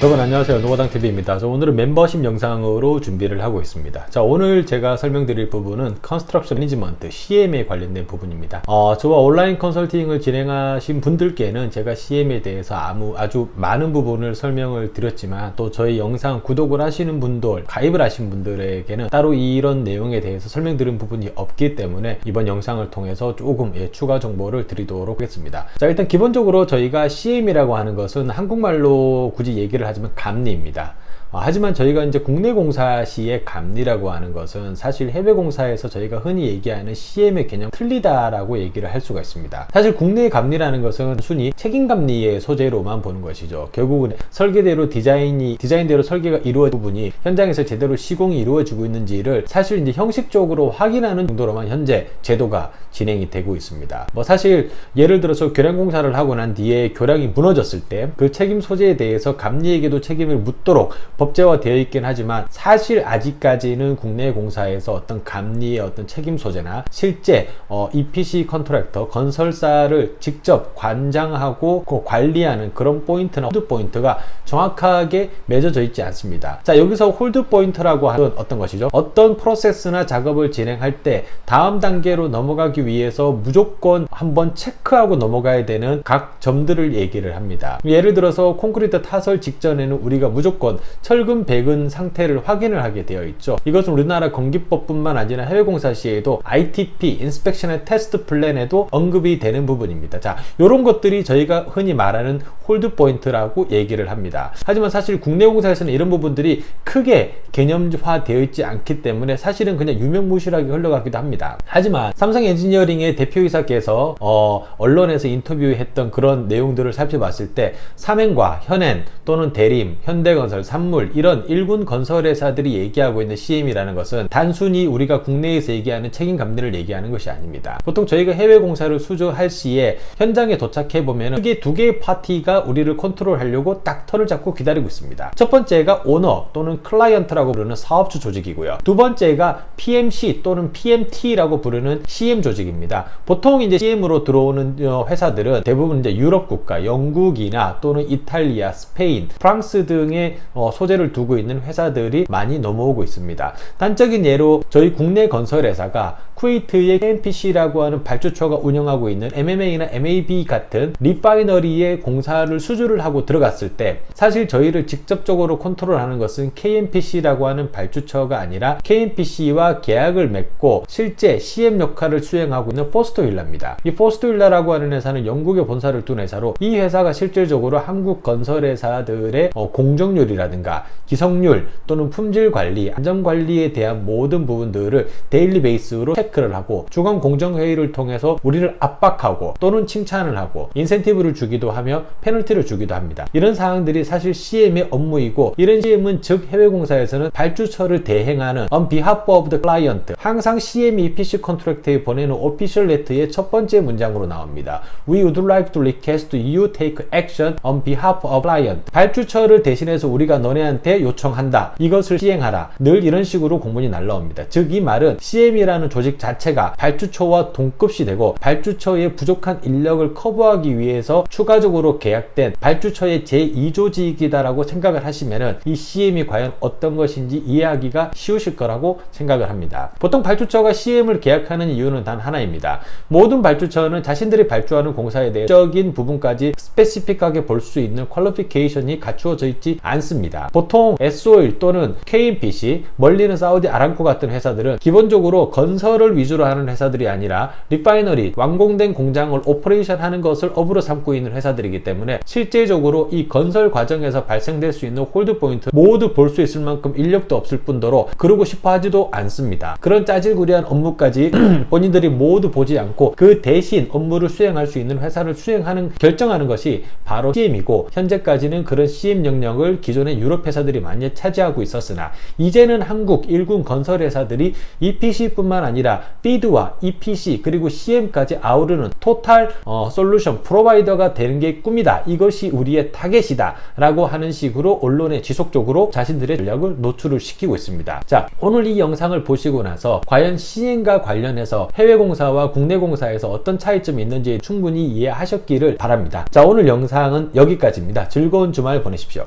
여러분 안녕하세요. 노바당TV입니다. 오늘은 멤버십 영상으로 준비를 하고 있습니다. 자 오늘 제가 설명드릴 부분은 컨스트럭션 매니지먼트 CM에 관련된 부분입니다. 어, 저와 온라인 컨설팅을 진행하신 분들께는 제가 CM에 대해서 아무, 아주 많은 부분을 설명을 드렸지만 또 저희 영상 구독을 하시는 분들 가입을 하신 분들에게는 따로 이런 내용에 대해서 설명드린 부분이 없기 때문에 이번 영상을 통해서 조금 예, 추가 정보를 드리도록 하겠습니다. 자 일단 기본적으로 저희가 CM이라고 하는 것은 한국말로 굳이 얘기를 하지만 감리입니다. 어, 하지만 저희가 이제 국내 공사 시의 감리라고 하는 것은 사실 해외 공사에서 저희가 흔히 얘기하는 CM의 개념 틀리다라고 얘기를 할 수가 있습니다. 사실 국내 감리라는 것은 순위 책임 감리의 소재로만 보는 것이죠. 결국은 설계대로 디자인이 디자인대로 설계가 이루어진 부분이 현장에서 제대로 시공이 이루어지고 있는지를 사실 이제 형식적으로 확인하는 정도로만 현재 제도가 진행이 되고 있습니다. 뭐 사실 예를 들어서 교량 공사를 하고 난 뒤에 교량이 무너졌을 때 그 책임 소재에 대해서 감리에게도 책임을 묻도록 법제화되어 있긴 하지만 사실 아직까지는 국내 공사에서 어떤 감리의 어떤 책임 소재나 실제 어, EPC 컨트랙터 건설사를 직접 관장하고 그 관리하는 그런 포인트나 홀드 포인트가 정확하게 맺어져 있지 않습니다. 자 여기서 홀드 포인트라고 하는 어떤 것이죠? 어떤 프로세스나 작업을 진행할 때 다음 단계로 넘어가기 위해서 무조건 한번 체크하고 넘어가야 되는 각 점들을 얘기를 합니다. 예를 들어서 콘크리트 타설 직전에는 우리가 무조건 철근 백은 상태를 확인을 하게 되어 있죠. 이것은 우리나라 건기법뿐만 아니라 해외 공사 시에도 ITP 인스펙션 앤 테스트 플랜에도 언급이 되는 부분입니다. 자, 이런 것들이 저희가 흔히 말하는 홀드 포인트라고 얘기를 합니다. 하지만 사실 국내 공사에서는 이런 부분들이 크게 개념화 되어 있지 않기 때문에 사실은 그냥 유명무실하게 흘러가기도 합니다. 하지만 삼성 엔지니어링의 대표이사께서 어, 언론에서 인터뷰했던 그런 내용들을 살펴봤을 때 삼행과 현행 또는 대림, 현대건설, 산물 이런 일군 건설회사들이 얘기하고 있는 CM이라는 것은 단순히 우리가 국내에서 얘기하는 책임 감리를 얘기하는 것이 아닙니다. 보통 저희가 해외 공사를 수주할 시에 현장에 도착해 보면 크게 두 개의 파티가 우리를 컨트롤하려고 딱 털을 잡고 기다리고 있습니다. 첫 번째가 오너 또는 클라이언트라고 부르는 사업주 조직이고요. 두 번째가 PMC 또는 PMT라고 부르는 CM 조직입니다. 보통 이제 CM으로 들어오는 어, 회사들은 대부분 이제 유럽 국가, 영국이나 또는 이탈리아, 스페인, 프랑스 등의 어, 소재를 두고 있는 회사들이 많이 넘어오고 있습니다. 단적인 예로 저희 국내 건설회사가 쿠웨이트의 KNPC라고 하는 발주처가 운영하고 있는 MMA나 MAB 같은 리파이너리의 공사를 수주를 하고 들어갔을 때 사실 저희를 직접적으로 컨트롤하는 것은 KNPC라고 하는 발주처가 아니라 KNPC와 계약을 맺고 실제 CM 역할을 수행하고 있는 포스토일라입니다. 이 포스토일라라고 하는 회사는 영국에 본사를 둔 회사로 이 회사가 실질적으로 한국 건설회사들의 어, 공정률이라든가 기성률 또는 품질 관리, 안전 관리에 대한 모든 부분들을 데일리 베이스로 체크를 하고 주간 공정 회의를 통해서 우리를 압박하고 또는 칭찬을 하고 인센티브를 주기도 하며 페널티를 주기도 합니다. 이런 사항들이 사실 CM의 업무이고 이런 CM은 즉 해외 공사에서는 발주처를 대행하는 on behalf of the client 항상 CM EPC 컨트랙트에 보내는 오피셜 레터의 첫 번째 문장으로 나옵니다. We would like to request you take action on behalf of client. 발주처를 대신해서 우리가 너네 한테 요청한다. 이것을 시행하라. 늘 이런 식으로 공문이 날라옵니다. 즉 이 말은 CM이라는 조직 자체가 발주처와 동급시 되고 발주처의 부족한 인력을 커버하기 위해서 추가적으로 계약된 발주처의 제2조직이다라고 생각을 하시면은 이 CM이 과연 어떤 것인지 이해하기가 쉬우실 거라고 생각을 합니다. 보통 발주처가 CM을 계약하는 이유는 단 하나입니다. 모든 발주처는 자신들이 발주하는 공사에 대해 적인 부분까지 스페시픽하게 볼 수 있는 퀄리피케이션이 갖추어져 있지 않습니다. 보통 S-OIL 또는 KNPC, 멀리는 사우디 아람코 같은 회사들은 기본적으로 건설을 위주로 하는 회사들이 아니라 리파이너리, 완공된 공장을 오퍼레이션 하는 것을 업으로 삼고 있는 회사들이기 때문에 실제적으로 이 건설 과정에서 발생될 수 있는 홀드 포인트 모두 볼 수 있을 만큼 인력도 없을 뿐더러 그러고 싶어 하지도 않습니다. 그런 짜질구리한 업무까지 본인들이 모두 보지 않고 그 대신 업무를 수행할 수 있는 회사를 수행하는 결정하는 것이 바로 CM이고 현재까지는 그런 CM 영역을 기존의 유럽 회사들이 많이 차지하고 있었으나 이제는 한국 일군 건설 회사들이 EPC뿐만 아니라 비드와 EPC 그리고 CM까지 아우르는 토탈 어, 솔루션 프로바이더가 되는 게 꿈이다. 이것이 우리의 타겟이다. 라고 하는 식으로 언론에 지속적으로 자신들의 전략을 노출을 시키고 있습니다. 자, 오늘 이 영상을 보시고 나서 과연 CM과 관련해서 해외 공사와 국내 공사에서 어떤 차이점이 있는지 충분히 이해하셨기를 바랍니다. 자, 오늘 영상은 여기까지입니다. 즐거운 주말 보내십시오.